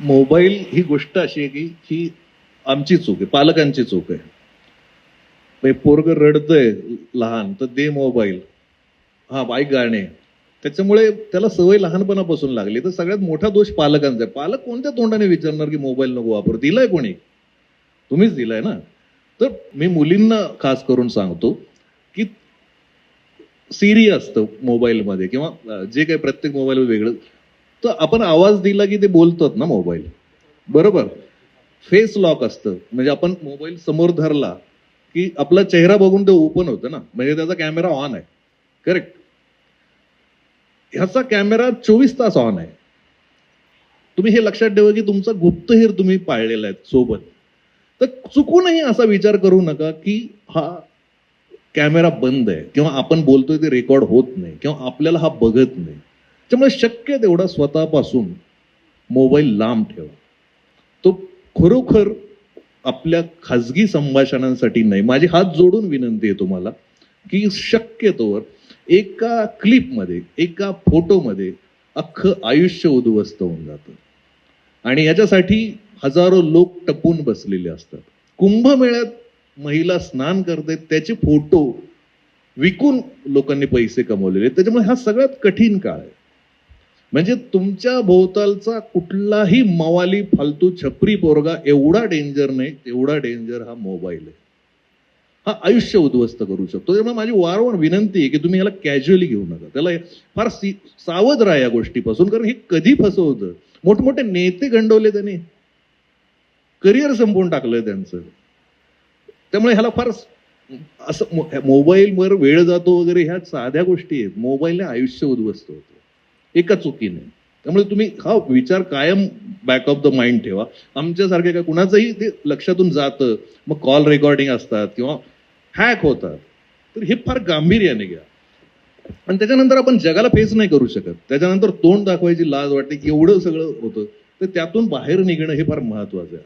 Mobile ही गोष्ट अशी आहे की ही आमची चूक आहे पालकांची चूक आहे. म्हणजे पोरग रडतंय लहान तर दे मोबाईल. हा बाईक गाणे. त्याच्यामुळे त्याला सवय लहानपणापासून लागली. तर सगळ्यात मोठा दोष पालकांचा आहे. पालक कोणत्या तोंडाने विचारणार की मोबाईल नको वापर? दिलाय कोणी? तुम्हीच दिलाय ना? तर मी मुलींना खास करून सांगतो की सिरी असतं मोबाईलमध्ये किंवा जे काही प्रत्येक मोबाईल वेगळं तर आपण आवाज दिला की ते बोलतात ना मोबाईल. बरोबर? फेस लॉक असतं. म्हणजे आपण मोबाईल समोर धरला की आपला चेहरा बघून ते ओपन होतं ना. म्हणजे त्याचा कॅमेरा ऑन आहे. करेक्ट ह्याचा कॅमेरा चोवीस तास ऑन आहे. तुम्ही हे लक्षात ठेवा की तुमचा गुप्तहेर तुम्ही पाळलेला आहे सोबत. तर चुकूनही असा विचार करू नका की हा कॅमेरा बंद आहे. किंवा आपण बोलतोय ते रेकॉर्ड होत नाही. किंवा आपल्याला हा बघत नाही. त्यामुळे शक्य तेवढा स्वतःपासून मोबाईल लांब ठेवा. तो खरोखर आपल्या खाजगी संभाषणांसाठी नाही माझे हात जोडून विनंती आहे तुम्हाला की शक्यतोवर एका क्लिपमध्ये एका फोटोमध्ये अख्खं आयुष्य उद्ध्वस्त होऊन जातं. आणि याच्यासाठी हजारो लोक टपून बसलेले असतात. कुंभमेळ्यात महिला स्नान करते त्याचे फोटो विकून लोकांनी पैसे कमवलेले त्याच्यामुळे हा सगळ्यात कठीण काळ आहे. म्हणजे तुमच्या भोवतालचा कुठलाही मवाली फालतू छपरी पोरगा एवढा डेंजर नाही तेवढा डेंजर हा मोबाईल आहे. हा आयुष्य उद्ध्वस्त करू शकतो. त्यामुळे माझी वारंवार विनंती आहे की तुम्ही याला कॅज्युअली घेऊ नका. त्याला फार सी- सावध राहा या गोष्टीपासून कारण हे कधी फसवतं? मोठमोठे नेते गंडवले त्यांनी. करिअर संपवून टाकलं त्यांचं. त्यामुळे ह्याला फार असं मो- मोबाईलवर वेळ जातो वगैरे ह्या साध्या गोष्टी आहेत. मोबाईलने आयुष्य उद्ध्वस्त होतं. एका चुकीने. त्यामुळे तुम्ही हा विचार कायम बॅक ऑफ द माइंड ठेवा. आमच्यासारखे का कुणाचंही ते लक्षातून जातं. मग कॉल रेकॉर्डिंग असतात किंवा हॅक होतात. तर हे फार गांभीर्याने घ्या. आणि त्याच्यानंतर आपण जगाला फेस नाही करू शकत. त्याच्यानंतर तोंड दाखवायची लाज वाटते की एवढं सगळं होतं. तर त्यातून बाहेर निघणं हे फार महत्वाचं आहे.